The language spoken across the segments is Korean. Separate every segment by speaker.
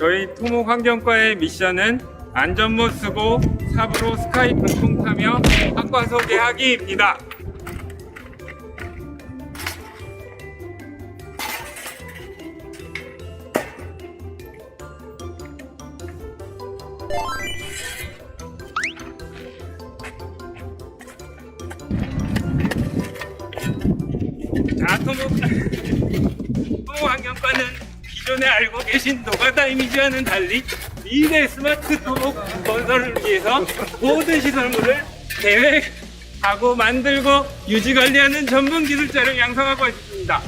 Speaker 1: 저희 토목 환경과의 미션은 안전모 쓰고 삽으로 스카이 공통 타며 학과 소개하기입니다. 자, 토목, 토목 환경과는 기존에 알고 계신 노가다 이미지와는 달리 미래 스마트 토목 건설을 위해서 모든 시설물을 계획하고 만들고 유지 관리하는 전문 기술자를 양성하고 있습니다.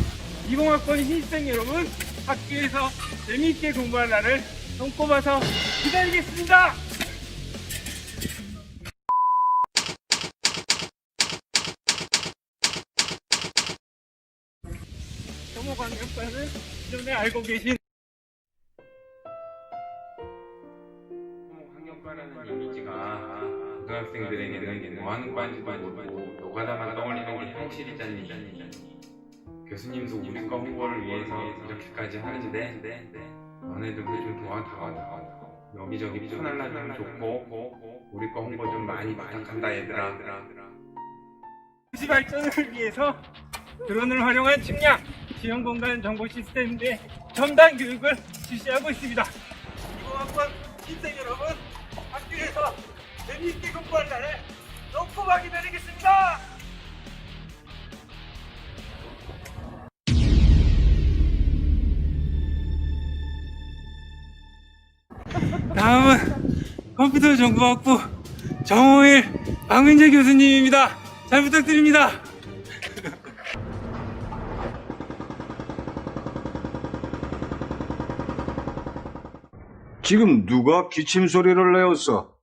Speaker 1: 20학번 신입생 여러분, 학교에서 재미있게 공부할 날을 손꼽아서 기다리겠습니다. 토목 환경과는 기존에 알고 계신
Speaker 2: 환경과라는 이미지가 고등학생들에게는 뭐 하는 과인지도 모르고 노가다만 떠올리는 게 현실이잖니 교수님도 우리과 홍보를 위해서 이렇게까지 하는데 너네들도 좀 도와줘 여기저기 퍼날라면 좋고 우리과 홍보 좀 많이 부탁한다 얘들아.
Speaker 1: 도시 발전을 위해서 드론을 활용한 측량, 지형 공간 정보 시스템 의 첨단 교육을 실시하고 있습니다. 20학번 신생 여러분, 학교에서 재미있게 공부할 날을 놓고만 기다리겠습니다. 다음은 컴퓨터 정보학부 정호일 박민재 교수님입니다. 잘 부탁드립니다.
Speaker 3: 지금 누가 기침 소리를 내었어?